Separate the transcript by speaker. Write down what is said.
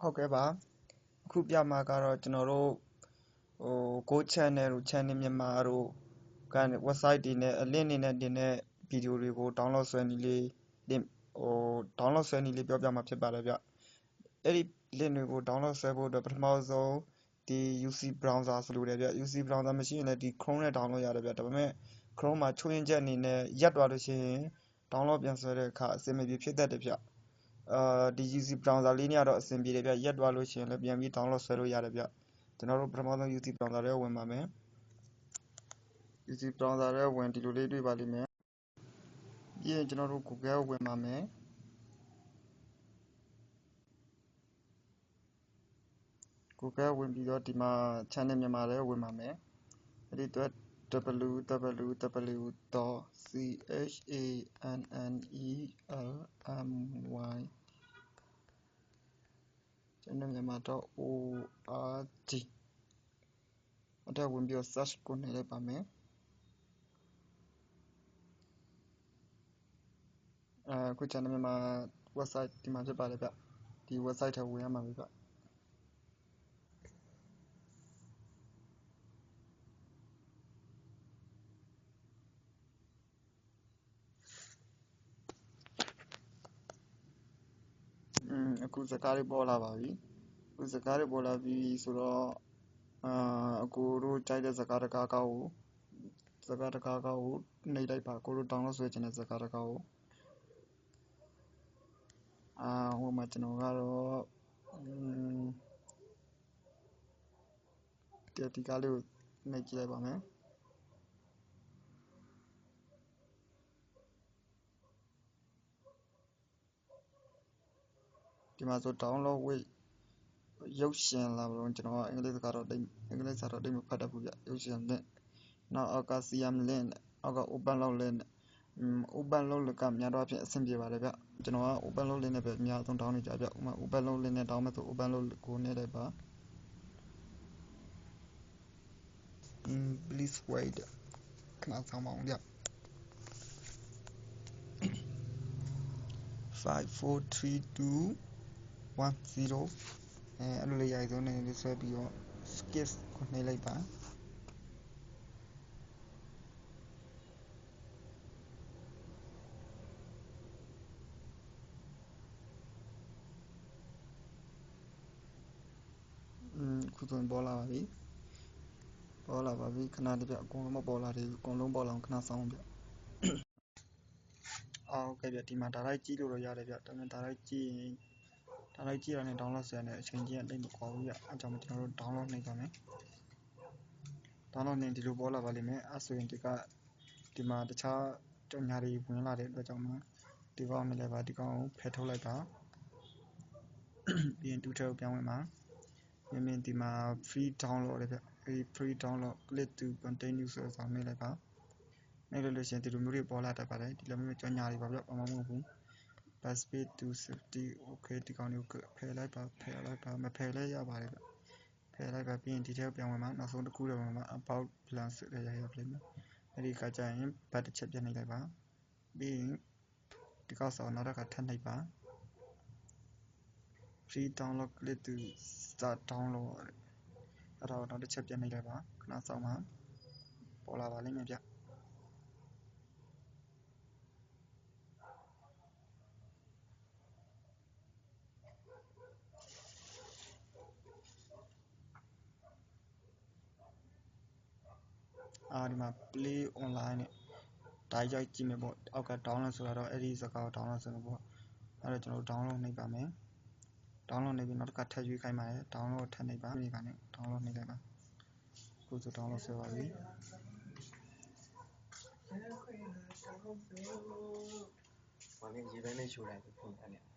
Speaker 1: ဟုတ်ကဲ့ပါ အခုပြမှာကတော့ ကျွန်တော်တို့ ဟို Go Channel တို့ Channel မြန်မာတို့က website တွေနဲ့ link တွေနဲ့တင်တဲ့ ဗီဒီယိုတွေကို download ဆွဲနည်းလေး link ဟို download ဆွဲနည်းလေး ပြောပြမှာဖြစ်ပါတယ်ဗျ အဲ့ဒီ link တွေကို download ဆွဲဖို့အတွက် ပထမဆုံး ဒီ UC browser ဆိုလိုတယ်ဗျ UC browser မရှိရင်လည်း ဒီ Chrome နဲ့ download ရတယ်ဗျ ဒါပေမဲ့ Chrome မှာ ချိုးရင်းချက်အနေနဲ့ ရပ်သွားလို့ရှိရင် download ပြန်ဆွဲတဲ့အခါ အဆင်မပြေဖြစ်တတ်တယ်ဗျ အာဒီ UC browser လေးနဲ့ကတော့အဆင်ပြေတယ်ဗျရက်သွားလို့ရှိရင်လည်းပြန်ပြီး download ဆွဲလို့ရတယ်ဗျကျွန်တော်တို့ပထမဆုံး UC browser ထဲဝင်ပါမယ် UC browser ထဲဝင်ဒီလိုလေးတွေ့ပါလိမ့်မယ်ပြီးရင်ကျွန်တော်တို့ Google ဝင်ပါမယ် Google ဝင်ပြီးတော့ဒီမှာ channel မြန်မာထဲဝင်ပါမယ်အဲ့ဒီအတွက် www.channelmy channelmyanmar.org အထက်ဝင်ပြီးတော့ search ကိုနှိပ်လိုက်ပါမယ်အခု channel မြန်မာ website ဒီမှာဖြစ်ပါတယ်ဗျဒီ website ထဲဝင်ရမှာပဲဗျอืม အခုစကားတွေပေါ်လာပါပြီအခုစကားတွေပေါ်လာပြီဆိုတော့အာအကိုတို့ကြိုက်တဲ့စကားတကားကောက်ကိုစကားတကားကောက်ကိုနှိပ်လိုက်ပါကိုတို့ download ဆွဲချင်တဲ့စကားတကားကိုအာဟိုမှာကျွန်တော်ကတော့อืมဒီကားလေးကိုနှိပ်ကြည့်လိုက်ပါမယ် ဒီမှာဆို download with ရုပ်ရှင်လာလို့ကျွန်တော်ကအင်္ဂလိပ်စကားတော့တိတ်အင်္ဂလိပ်စာတော့တိတ်မဖတ်တတ်ဘူးဗျရုပ်ရှင် link နောက်အောက်က CM link အောက်က open log link อืม open log link ကများတော့အဖြစ်အဆင်ပြေပါတယ်ဗျကျွန်တော်က open log link နဲ့ပဲအများဆုံး down နေကြဗျဥမာ open log link နဲ့ down မယ်ဆို open log ကိုနေလိုက်ပါ please wait ခဏဆောင်ပါအောင်ဗျ5 4 3 2 1 0အဲအဲ့လိုလေးရိုက်ဆုံးနေလေးဆွဲပြီးတော့ skip ကိုနှိပ်လိုက်ပါอืมခုဆိုရင်ပေါ်လာပါပြီပေါ်လာပါပြီခဏတည်းပြအကုန်လုံးမပေါ်လာသေးဘူးအကုန်လုံးပေါ်လာအောင်ခဏစောင့်ပြအော်ဟုတ်ကဲ့ဗျဒီမှာဒါလိုက်ကြည့်လို့တော့ရတယ်ဗျဒါပေမဲ့ဒါလိုက်ကြည့်ရင် ဒါလိုက်ကြည့်ရတဲ့ download ဆရာနဲ့အချိန်ကြီးကတိတ်မကွာဘူးဗျအဲကြောင့်ကျွန်တော်တို့ download နှိပ်ပါမယ် download နှိပ်ဒီလိုပေါ်လာပါလိမ့်မယ်အဲဆိုရင်ဒီကဒီမှာတခြားကြော်ညာတွေဝင်လာတဲ့အတွက်ကြောင့်မှဒီကောင်နဲ့လည်းပါဒီကောင်ကိုဖယ်ထုတ်လိုက်ပါပြီးရင်တူထဲကိုပြောင်းဝင်ပါမြင်မြင်ဒီမှာ free download လေဗျအဲဒီ free download click to continue ဆိုတဲ့စာနှိပ်လိုက်ပါနှိပ်လို့လို့ရှိရင်ဒီလိုမျိုးတွေပေါ်လာတတ်ပါတယ်ဒီလိုမျိုးကြော်ညာတွေပါဗျဘာမှမဟုတ်ဘူး space to safety okay ဒီကောင်တွေကိုဖယ်လိုက်ပါဖယ်လိုက်ပါမဖယ်လဲရပါတယ်ဗျဖယ်လိုက်ပါပြီးရင်ဒီထဲပြန်ဝင်မှာနောက်ဆုံးတစ်ခုတော့ဝင်မှာ about plan ဆိုတဲ့ရရပြလိမ့်မယ်အဲ့ဒီခါကျရင် back တစ်ချက်ပြန်နှိပ်လိုက်ပါပြီးရင်ဒီကောက်စာနောက်တစ်ခါထပ်နှိပ်ပါ free download click to start download အဲ့ဒါကိုနောက်တစ်ချက်ပြန်နှိပ်လိုက်ပါခဏစောင့်ပါပေါ်လာပါလိမ့်မယ်ဗျ အာဒီမှာ play online နဲ့ဒါရိုက်ကြည့်မယ်ပေါ့အောက်က download ဆိုတာတော့အဲ့ဒီစကားကို download ဆိုမှာပေါ့အဲ့တော့ကျွန်တော်တို့ download နှိပ်ပါမယ် download နှိပ်ပြီးနောက်တစ်ခါထပ်ရွေးခိုင်းပါတယ် download ထပ်နှိပ်ပါဒီကနေ download နှိပ်လိုက်ပါခုဆို download ဆွဲပါပြီ
Speaker 2: ဘာလဲရေတိုင်းလေးချိုးလိုက်ပြီအဲ့